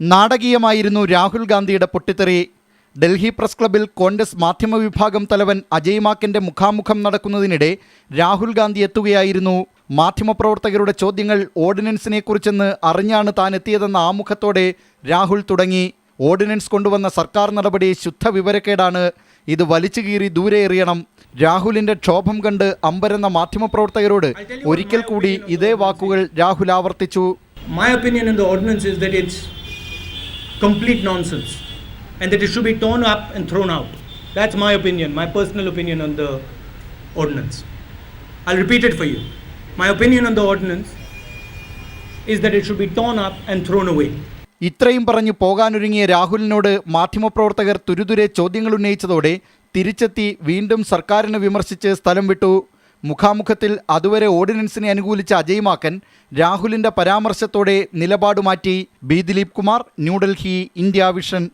നാടകീയമായിരുന്നു രാഹുൽ ഗാന്ധിയുടെ പൊട്ടിത്തെറി. ഡൽഹി പ്രസ് ക്ലബിൽ കോൺഗ്രസ് മാധ്യമ വിഭാഗം തലവൻ അജയ് മാക്കിന്റെ മുഖാമുഖം നടക്കുന്നതിനിടെ രാഹുൽ ഗാന്ധി എത്തുകയായിരുന്നു. മാധ്യമപ്രവർത്തകരുടെ ചോദ്യങ്ങൾ ഓർഡിനൻസിനെ കുറിച്ചെന്ന് അറിഞ്ഞാണ് താൻ എത്തിയതെന്ന ആമുഖത്തോടെ രാഹുൽ തുടങ്ങി. ഓർഡിനൻസ് കൊണ്ടുവന്ന സർക്കാർ നടപടി ശുദ്ധ വിവരക്കേടാണ് ഇത് വലിച്ചു കീറി ദൂരെ എറിയണം. രാഹുലിന്റെ ക്ഷോഭം കണ്ട് അമ്പരന്ന മാധ്യമപ്രവർത്തകരോട് ഒരിക്കൽ കൂടി ഇതേ വാക്കുകൾ രാഹുൽ ആവർത്തിച്ചു. My opinion in the ordinance is that it's complete nonsense and that it should be torn up and thrown out. That's my opinion, my personal opinion on the ordinance. I'll repeat it for you. My opinion on the ordinance is that it should be torn up and thrown away. ഇത്രയും പറഞ്ഞു പോകാനൊരുങ്ങിയ രാഹുലിനോട് മാധ്യമപ്രവർത്തകർ തുരുതുരെ ചോദ്യങ്ങൾ ഉന്നയിച്ചതോടെ തിരിച്ചെത്തി വീണ്ടും സർക്കാരിനെ വിമർശിച്ച് സ്ഥലം വിട്ടു മുഖാമുഖത്തിൽ അതുവരെ ഓർഡിനൻസിനെ അനുകൂലിച്ച അജയ് മാക്കൻ രാഹുലിന്റെ പരാമർശത്തോടെ നിലപാട് മാറ്റി B Dileep Kumar New Delhi India vision.